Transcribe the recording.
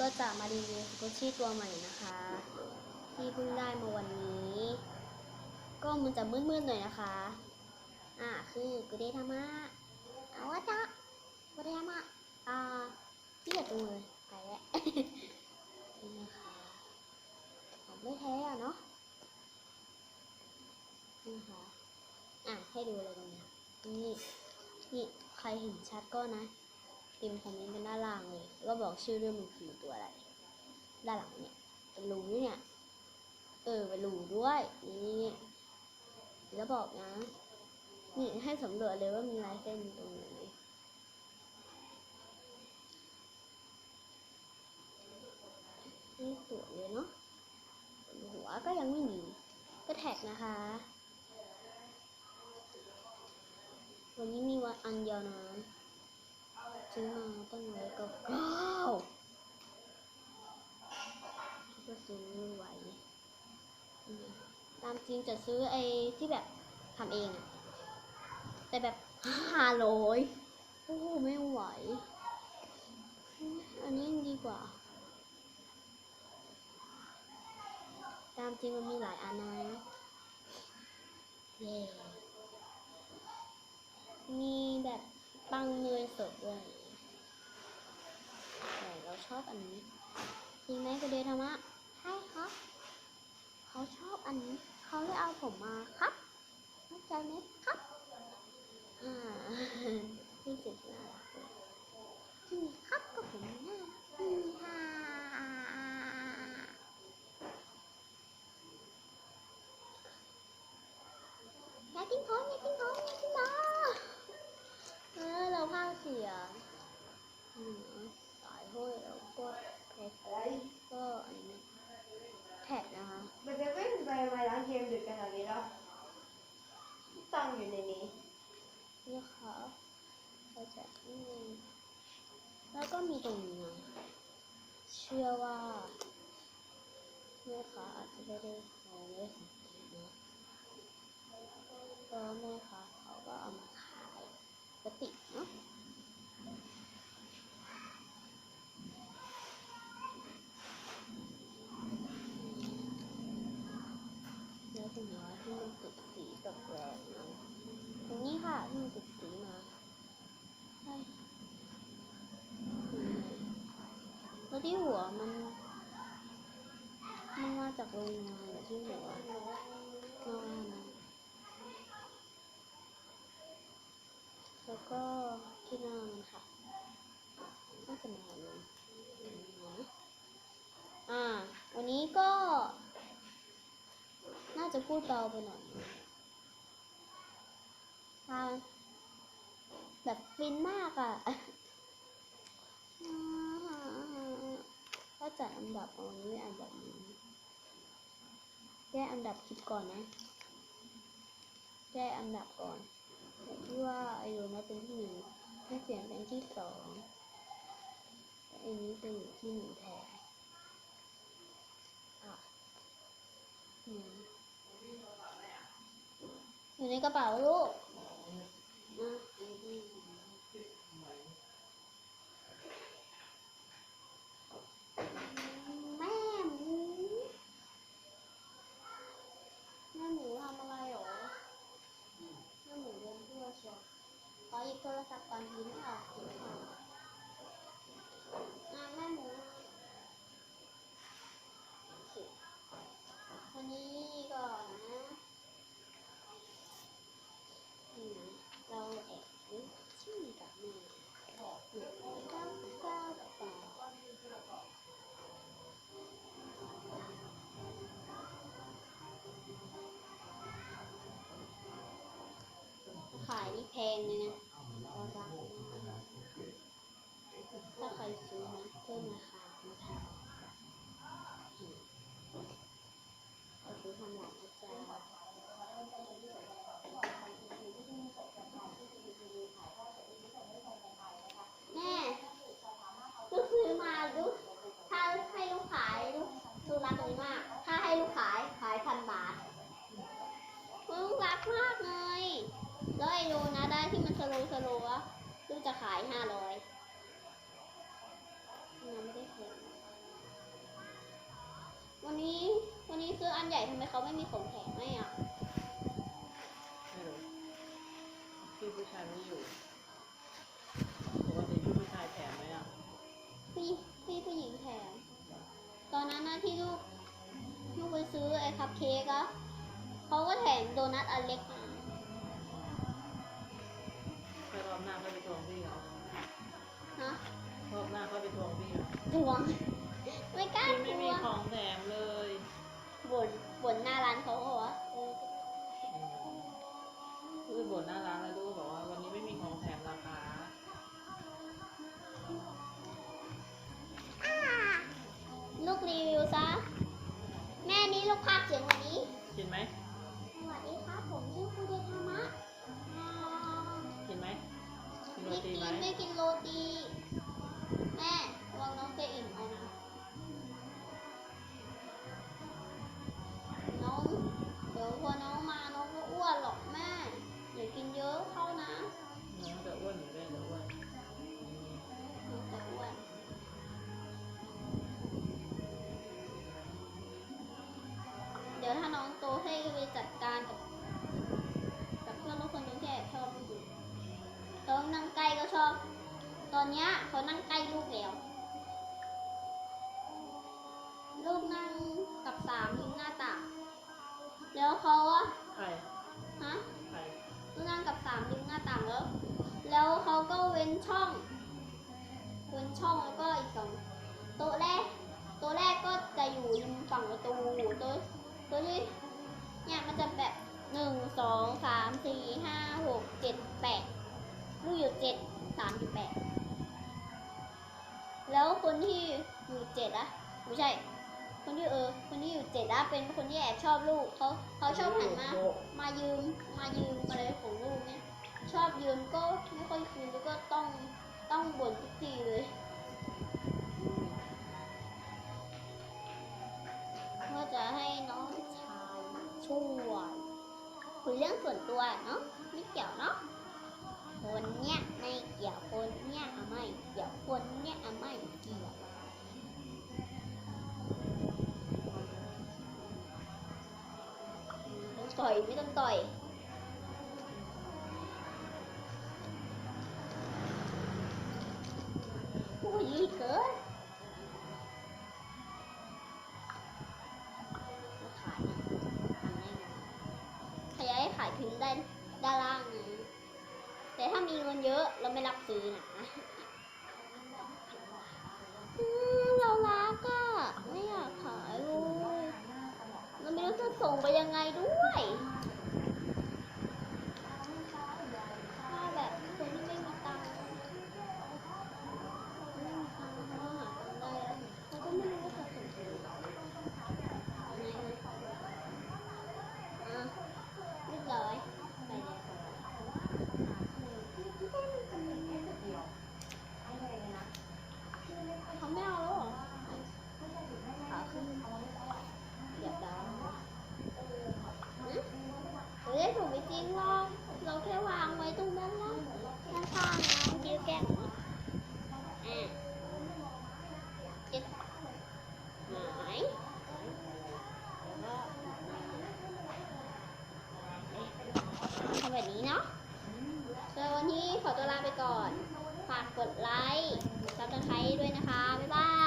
ก็จะมารีวิวสกุชชี่ตัวใหม่นะคะ ที่เพิ่งได้มาวันนี้ ก็มันจะมืดๆหน่อยนะคะ อ่าคือกุเดธรรมะเอาวะจ๊ะกุเดธรรมะอ่าเหลือตัวเลยไปแล้วนี่นะคะของไม่แท้อะเนาะนี่นะคะอะให้ดูเลยตรงเนี้ยนี่นี่ใครเห็นชัดก็นะ พิมพ์คอมเมนต์กันด้านล่างเลยแล้วก็บอกชื่อเรื่องมันคือตัวอะไร ด้านหลังเนี่ยเป็นรูเนี่ย เออเป็นรูด้วย นี่แล้วบอกนะ นี่ให้สำรวจเลยว่ามีลายเส้นตรงไหนนี่สวยเลยเนาะหัวก็ยังไม่มีก็แท็กนะคะ วันนี้มีวันอันเดียวนะ ซื้อมาตั้งร้อยก้าเก้าคิดว่าซื้อไหวตามจริงจะซื้อไอ้ที่แบบทำเองอะแต่แบบห้าร้อยโอ้โหไม่ไหว อันนี้ดีกว่า ตามจริงมันมีหลายอันนะเย้มีแบบปังเนยสดด้วย ชอบอันนี้จริงไหมกระเดธรรมะใช่ครับ เขาชอบอันนี้ เขาเลยเอาผมมาครับเข้าใจไหมครับอ่าที่เจ็ดน่ารักเลยจริงครับก็ผมน่ารักดีค่ะอย่าทิ้งผมอย่าทิ้งผมอย่าทิ้งผมเออเราพากเสียงอืมสายห้อยแล้วก็แพ็คก็อันนี้แท็กนะคะ มันจะไม่ไปมาร้านเกมดึกขนาดนี้แล้วตั้งอยู่ในนี้ นี่ค่ะเราจะนี่ แล้วก็มีตรงนี้นะเชื่อว่าแม่ค้าอาจจะไม่ได้มองไม่ได้สังเกตนะก็แม่ค้าเขาก็เอามาขายปกติเนาะแล้วถึงว่าที่มันติดสีกับแหวนนะตรงนี้ค่ะที่มันติดสีมาใช่ แล้วที่หัวมันมันมาจากโรงงานเหรอที่หัวงานแล้วก็ที่หน้ามันค่ะน่าจะมาเลยนะอ่า วันนี้ก็ น่าจะพูดเบาไปหน่อยนะทาแบบฟินมากอะ่ะ จัดอันดับเอานี้อันดับนี้แก้อันดับคลิปก่อนนะแก้อันดับก่อนที่ว่าไอโดนัทเป็นที่หนึ่งให้เสียงเป็นที่สองไอันนี้จะอยู่ที่หนึ่งแทนอะอืมอยู่ในกระเป๋าลูกอะแม่หมู แม่หมูทำอะไรหรอ แม่หมูเดินทั่วเชียวข อหยิบโทรศัพท์ก่อนยิ้มออกยิ้มออกอะแม่หมูวันนี้ก่อนนะนี่นะเราแอบดูชื่อกับม่แอหนึ่งเก้าเก้าแปดขายนี่แพงเลยนะเรารักถ้าใครซื้อ นะคามาทำเราซื้อทำหลังนะจ๊ะแม่ลูกซื้อมาลูกถ้าให้ลูกขายลูกลูกรักอันนี้มาก ถ้าให้ลูกขายขายพันบาทลูกรักมากเลยแล้วไอ้โลนะได้ที่มันสโลว์สโลว์อะลูกจะขายห้าร้อย ซื้ออันใหญ่ทำไมเขาไม่มีของแถมให้อะไม่รู้พี่ผู้ชายไม่อยู่ปกติพี่ผู้ชายแถมไหมอะพี่พี่ผู้หญิงแถม ตอนนั้นนะที่ลูกลูกไปซื้อไอ้คัพเค้กอะเขาก็แถมโดนัทอันเล็กมาไปรอบหน้าก็ไปทวงพี่เขาฮะรอบหน้าก็ไปทวงพี่เขาทวง ไม่กล้าพี่ทไม่มีวงของแถมเลยบ่นบ่นหน้าร้านเขาเหรอวะเออคือบ่นหน้าร้านแล้วลูกบอกว่าวันนี้ไม่มีของแถมราคาลูกรีวิวซะ แม่นี่ลูกภาคเสียงวันนี้กินไหมสวัสดีครับผมชื่อคุณเดธามะอ่ากินไหมกินโรไม่ตีกินไหมไม่กินโรตี แม่ระวังน้องจะอิ่ม เนี้ยเขานั่งใกล้ลูกแล้วลูกนั่งกับสามริมหน้าต่างแล้วเขาอะใครฮะใครลูกนั่งกับสามริมหน้าต่างแล้ว แล้วเขาก็เว้นช่องเว้นช่องแล้วก็อีกสองโต๊ะแรกโต๊ะแรกก็จะอยู่ริมฝั่งประตูโต๊ะโต๊ะที่เนี่ยมันจะแบบหนึ่งสองสามสี่ห้าหกเจ็ดแปดลูกอยู่เจ็ดสามอยู่แปด แล้วคนที่อยู่เจ็ดอะไม่ใช่ คนที่เออ คนที่อยู่เจ็ดอะเป็นคนที่แอบชอบลูกเขาเขาชอบหันมา มายืม มายืมอะไรของลูกเนี่ย ชอบยืมก็ไม่ค่อยคืนแล้วก็ต้องต้องบ่นทุกทีเลยว่าจะให้น้องชายช่วยคุยเรื่องส่วนตัวเนาะไม่เกี่ยวเนาะ คนเนี้ยไม่เกี่ยวคนเนี้ยไม่เกี่ยวคนเนี้ยไม่เกี่ยวต้องต่อยไม่ต้องต่อยโอ้ยเกินขายทำแน่นอนขยายขายถึงได้นล่างน แต่ถ้ามีเงินเยอะเราไม่รับซื้อนะเรารักอะไม่อยากขายเลยเราไม่รู้จะส่งไปยังไงด้วยถ้าแบบคนที่ไม่มีตังค์ ไม่มีทางเข้าหากันได้แล้วเราก็ไม่รู้ว่าจะส่งถึงยังไงนะอะเรียบร้อยไปเลยเขาไม่เอาแล้วเหรอขาขึ้นเรียบร้อยหืมเฮ้ยถูกไม่จริงหรอกเราแค่วางไว้ตรงนั้นแล้วข้างๆนะเมื่อกี้แกล้งหนูอะ เจ็ดหายทำแบบนี้เนาะสำหรับวั นนี้ขอตัวลาไปก่อน ฝากกดไลค์ซับสไครต์ด้วยนะคะ บ๊ายบาย